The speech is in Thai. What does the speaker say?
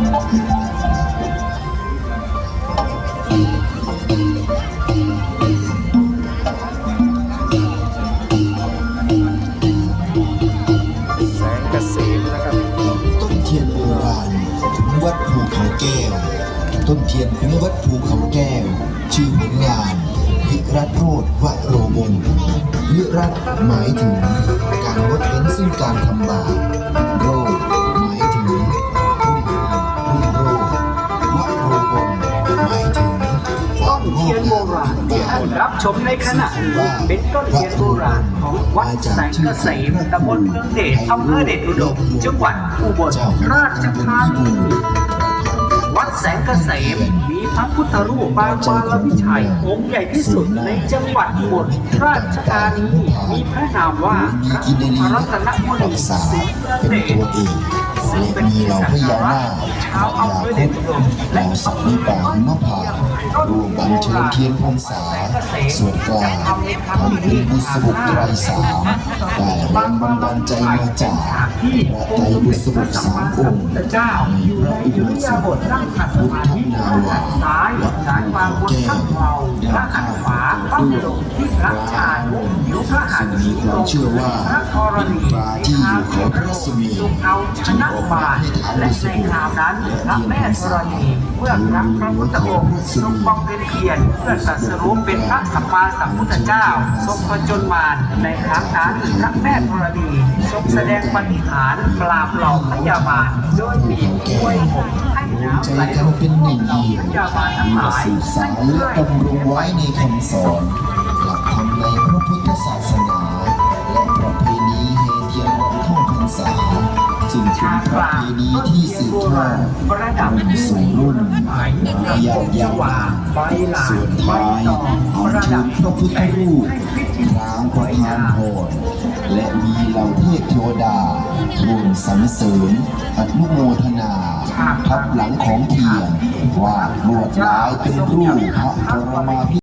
แสงเกษมนะครับ ต้นเทียนโบราณคุ้มวัดภูเขาแก้ว ต้นเทียนคุ้มวัดภูเขาแก้ว ชื่อผลงาน วิรัตโรธวโรบลวิรัตหมายถึงการงดเว้นซึ่งการทำบาป เทีอยนงโบามราณเบ่งที่บาคุนณรับชมในขณะนี้เป็นต้นเทียนโบราณของวัดแสงเกษมตำบลเมืองเดชอำเภอเดชอุดมจังหวัดอุบลราชธานีวัดแสงเกษมมีพระพุทธรูปปางมาลวิชัยองค์ใหญ่ที่สุดในจังหวัดอุบลราชธานีมีพระนามว่ามีพระกินรีรัตนบุรัรีกษาศรีเป็นเดชตัวเองและมีเหล่าพญานาคชาวอำเภอเดชอุดมเหล่าสัตว์ในป่าหิมพานต์ รวมบันเชิญเทียนพรรษาส่วนกลางทำเป็นบุษบกไตรสามได้แรงบันดาลใจมาจากพระไตรบุษบกสามองค์เจ้าอยู่ในยุทธยาบทนั่งขัดสมาธิด้านซ้ายซ้ายวางบนข้างเบาด้านข้างขวาตั้งลงที่พระชานุ นิ้วพระหัตถ์มีความเชื่อว่าพระธรณีปลาที่อยู่เขาพระสมีทรงเอาชนะมารและในคราวนั้นพระแม่ธรณีเมื่อครั้งพระพุทธองค์ทรงบำเพ็ญเพียรเพื่อตรัสรู้เป็นพระสัมมาสัมพุทธเจ้า ทรงผจญมารในครั้งนั้นพระแม่ธรณีทรงแสดงปฏิหารปราบเหล่าพยาบาลโดยมีห้วยหกให้น้ำใจไหลกันเป็นหนึ่งเดียวพยาบาลทั้งหมาสืบสารและดำรงไว้ในคำสอนหลักธรรมในพระพุทธศาสนา ซึ่งเป็นประเพณีที่สืบทอดรุ่นสู่รุ่นมายาวยาวนานส่วนท้ายอัญเชิญพระพุทธรูปรางประธานพรและมีเหล่าเทพเทวดาร่วมสรรเสริญอนุโมทนาทับหลังของเทียนวาดลวดลายเป็นรูปพระปรมาภิ